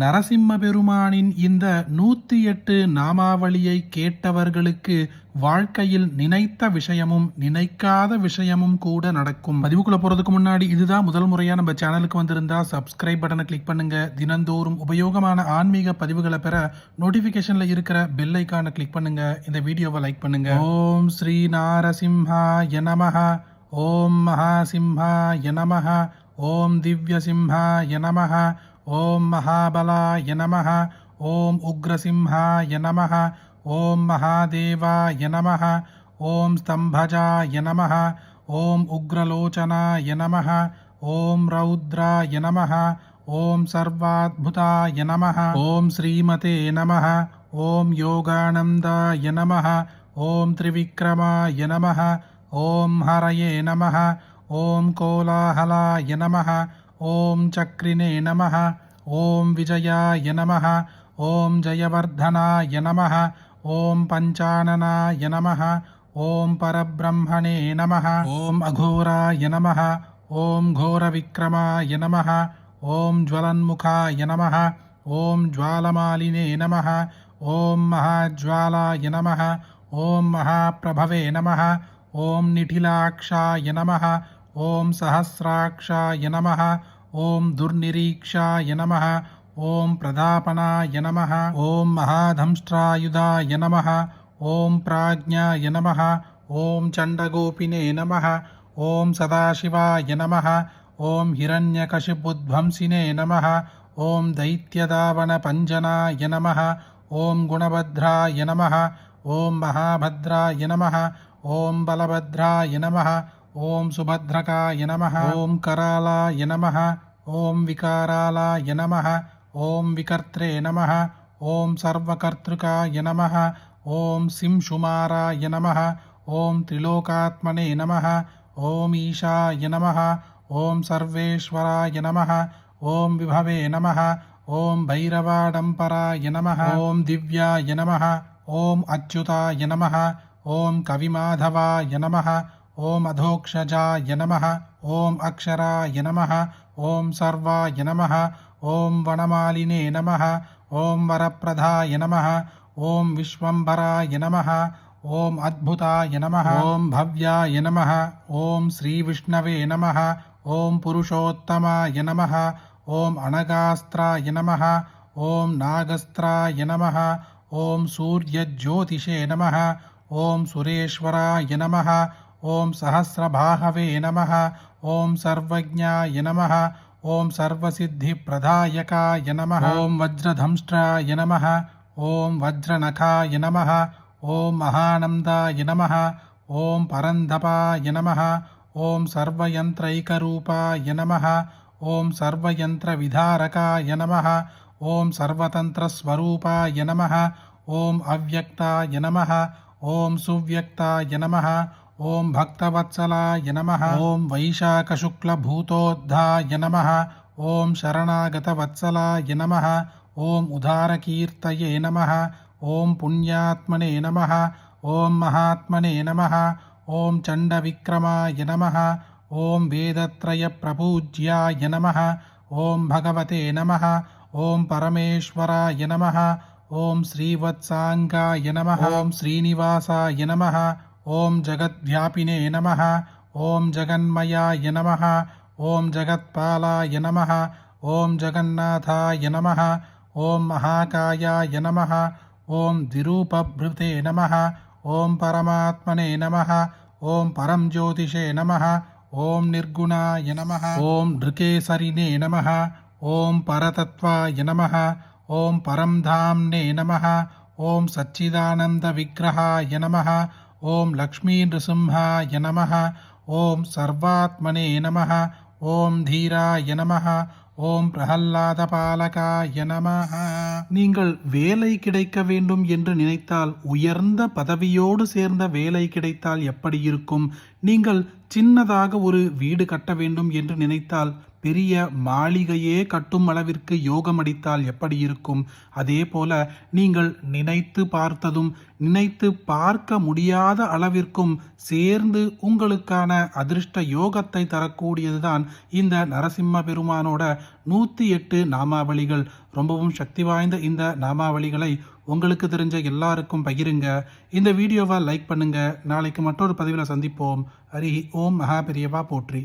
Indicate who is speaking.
Speaker 1: நரசிம்ம பெருமானின் இந்த நூத்தி எட்டு நாமாவளியை கேட்டவர்களுக்கு வாழ்க்கையில் நினைத்த விஷயமும் நினைக்காத விஷயமும் கூட நடக்கும். பதிவுக்குள்ள போறதுக்கு முன்னாடி இதுதான் முதல் முறையா நம்ம சேனலுக்கு வந்திருந்தா சப்ஸ்கிரைப் பட்டனை கிளிக் பண்ணுங்க. தினந்தோறும் உபயோகமான ஆன்மீக பதிவுகளை பெற நோட்டிபிகேஷன்ல இருக்கிற பெல் ஐக்கான கிளிக் பண்ணுங்க. இந்த வீடியோவை லைக் பண்ணுங்க. ஓம் ஸ்ரீ நாரசிம்ஹா நமஹ. ஓம் மகாசிம்ஹா யனமஹா ஓம் திவ்யசிம்ஹாய எனமஹா ఓం మహాబలాయ నమ ఓం ఉగ్రసింహాయ నమ ఓం మహాదేవాయ నమ ఓం స్తంభజాయ నమ ఓం ఉగ్రలోచనాయ నమ ఓం రౌద్రాయ నమ ఓం సర్వాద్భుతాయ నమ ఓం శ్రీమతే నమ ఓం యోగానందాయ నమ ఓం త్రివిక్రమాయ నమ ఓం హరయే నమ ఓం కోలాహలాయ నమ ओम चक्रिने नमः ओम विजयाय नमः ओम जयवर्धनाय नमः ओम पंचाननाय नमः ओम परब्रह्मणे नमः ओम अघोराय नमः घोर विक्रमाय नमः ओम ज्वलन्मुखाय नमः ओम ज्वालमालिने नमः ओम महाज्वालाय नमः ओम महाप्रभवे नमः ओम निठिलाक्षाय नमः ओम सहस्राक्षाय नमः ॐ दुर्निरीक्षाय नमः ॐ प्रधापनाय नमः ॐ महाधंष्ट्रायुधाय नमः ॐ प्राज्ञाय नमः ॐ चण्डगोपिने नमः ॐ सदाशिवाय नमः ॐ हिरण्यकशिबुध्वंसिने नमः ॐ दैत्यदावनपञ्जनाय नमः ॐ गुणभद्राय नमः ॐ महाभद्राय नमः ॐ बलभद्राय नमः ఓం సుభద్రకాయ నమ ఓం కరాలాయ నమ ఓం వికారాలాయ నమ ఓం వికర్త్రే నమ ఓం సర్వకర్తృకాయ నమ ఓం సింశుమారాయ నమ ఓం త్రిలోకాత్మనే నమ ఓం ఈశాయ నమ ఓం సర్వేశ్వరాయ నమ ఓం విభవే నమ ఓం భైరవాడంపరాయ నమ ఓం దివ్యాయ నమ ఓం అచ్యుతాయ నమ ఓం కవిమాధవాయ నమ ॐ अधोक्षजाय नमः ॐ अक्षराय नमः ॐ सर्वाय नमः ॐ वनमालिने नमः ॐ वरप्रधाय नमः ॐ विश्वम्भराय नमः ॐ अद्भुताय नमः ॐ भव्याय नमः ॐ श्रीविष्णवे नमः ॐ पुरुषोत्तमाय नमः ॐ अणगास्त्राय नमः ॐ नागस्त्राय नमः ॐ सूर्यज्योतिषे नमः ॐ सुरेश्वराय नमः ఓం సహస్రబాహవే నమ ఓం సర్వజ్ఞాయ నమ ఓం సర్వసిద్ధిప్రదాయకాయ నమ ఓం వజ్రధంష్ట్రాయ నమ ఓం వజ్రనఖాయ నమ ఓం మహానందాయ నమ ఓం పరంధపాయ నమ ఓం సర్వయంత్రైకరూపాయ నమ ఓం సర్వయంత్రవిధారకాయ నమ ఓం సర్వతంత్రస్వరూపాయ నమ ఓం అవ్యక్తాయ నమ ఓం సువ్యక్తాయ నమ ఓం భక్తవత్సలాయ నమ ఓం వైశాఖశుక్లభూతోద్ధాయ నమ ఓం శరణాగతవత్సలాయ నమ ఓం ఉదారకీర్తయే నమ ఓం పుణ్యాత్మనే నమ ఓం మహాత్మనే నమ ఓం చండవిక్రమాయ నమ ఓం వేదత్రయప్రపూజ్యాయ నమ ఓం భగవతే నమ ఓం పరమేశ్వరాయ నమ ఓం శ్రీవత్సాంగాయ నమ ఓం శ్రీనివాసాయ నమ ఓం జగద్వ్యాపినే నమ ఓం జగన్మయాయ నమ ఓం జగత్పాలాయ నమ ఓం జగన్నాథాయ నమ ఓం మహాకాయాయ నమ ఓం దిరూపభృతే నమ ఓం పరమాత్మనే నమ ఓం పరం జ్యోతిషే నమ ఓం నిర్గుణాయ నమ ఓం నృకేసరినే నమ ఓం పరతత్వాయ నమ ఓం పరం ధామ్నే నమ ఓం సచ్చిదానంద విగ్రహాయ నమ ஓம் லக்ஷ்மி நிருசிம்ஹாய நம ஓம் சர்வாத்மனே நம ஓம் தீராய நம ஓம் பிரஹல்லாத பாலகாய நம நீங்கள் வேலை கிடைக்க வேண்டும் என்று நினைத்தால் உயர்ந்த பதவியோடு சேர்ந்த வேலை கிடைத்தால் எப்படி இருக்கும்? நீங்கள் சின்னதாக ஒரு வீடு கட்ட வேண்டும் என்று நினைத்தால் பெரிய மாளிகையே கட்டும் அளவிற்கு யோகம் அடித்தால் எப்படி இருக்கும்? அதே போல நீங்கள் நினைத்து பார்த்ததும் நினைத்து பார்க்க முடியாத அளவிற்கும் சேர்ந்து உங்களுக்கான அதிர்ஷ்ட யோகத்தை தரக்கூடியதுதான் இந்த நரசிம்ம பெருமானோட நூற்றி எட்டு நாமாவளிகள். ரொம்பவும் சக்தி வாய்ந்த இந்த நாமாவளிகளை உங்களுக்கு தெரிஞ்ச எல்லாருக்கும் பகிருங்க. இந்த வீடியோவை லைக் பண்ணுங்க. நாளைக்கு மற்றொரு பதிவில் சந்திப்போம். ஹரி ஓம் மகா பெரியவா போற்றி.